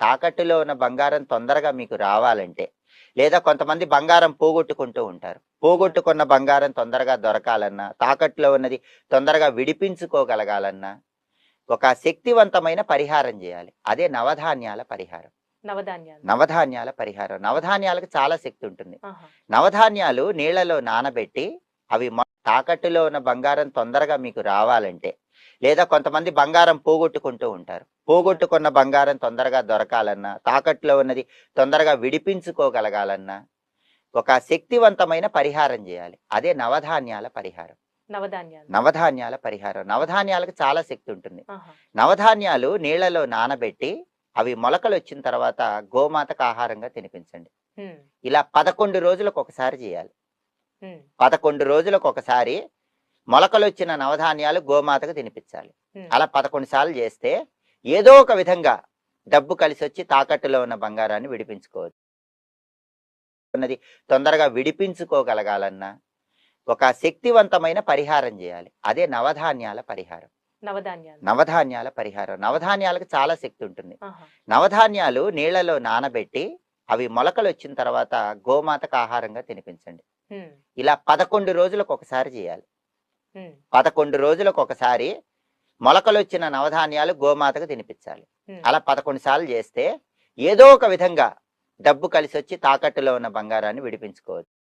తాకట్టులో ఉన్న బంగారం తొందరగా మీకు రావాలంటే లేదా కొంతమంది బంగారం పోగొట్టుకుంటూ ఉంటారు. పోగొట్టుకున్న బంగారం తొందరగా దొరకాలన్నా తాకట్టులో ఉన్నది తొందరగా విడిపించుకోగలగాలన్నా ఒక శక్తివంతమైన పరిహారం చేయాలి. అదే నవధాన్యాల పరిహారం. నవధాన్యాలు. నవధాన్యాల పరిహారం. నవధాన్యాలకు చాలా శక్తి ఉంటుంది. నవధాన్యాలు నీళ్ళలో నానబెట్టి అవి తాకట్టులో ఉన్న బంగారం తొందరగా మీకు రావాలంటే లేదా కొంతమంది బంగారం పోగొట్టుకుంటూ ఉంటారు. పోగొట్టుకున్న బంగారం తొందరగా దొరకాలన్నా తాకట్టులో ఉన్నది తొందరగా విడిపించుకోగలగాలన్నా ఒక శక్తివంతమైన పరిహారం చేయాలి. అదే నవధాన్యాల పరిహారం. నవధాన్యాలు. నవధాన్యాల పరిహారం. నవధాన్యాలకు చాలా శక్తి ఉంటుంది. నవధాన్యాలు నీళ్ళలో నానబెట్టి అవి మొలకలు వచ్చిన తర్వాత గోమాతకు ఆహారంగా తినిపించండి. ఇలా పదకొండు రోజులకు ఒకసారి చేయాలి. పదకొండు రోజులకు ఒకసారి మొలకలు వచ్చిన నవధాన్యాలు గోమాతకు తినిపించాలి. అలా పదకొండు సార్లు చేస్తే ఏదో ఒక విధంగా డబ్బు కలిసి వచ్చి తాకట్టులో ఉన్న బంగారాన్ని విడిపించుకోవచ్చు. ఉన్నది తొందరగా విడిపించుకోగలగాలన్నా ఒక శక్తివంతమైన పరిహారం చేయాలి. అదే నవధాన్యాల పరిహారం. నవధాన్యాలు. నవధాన్యాల పరిహారం. నవధాన్యాలకు చాలా శక్తి ఉంటుంది. నవధాన్యాలు నీళ్ళలో నానబెట్టి అవి మొలకలు వచ్చిన తర్వాత గోమాతకు ఆహారంగా తినిపించండి. ఇలా పదకొండు రోజులకు ఒకసారి చేయాలి. పదకొండు రోజులకు ఒకసారి మొలకలు వచ్చిన నవధాన్యాలు గోమాతకు తినిపించాలి. అలా పదకొండు సార్లు చేస్తే ఏదో ఒక విధంగా డబ్బు కలిసి వచ్చి తాకట్టులో ఉన్న బంగారాన్ని విడిపించుకోవచ్చు.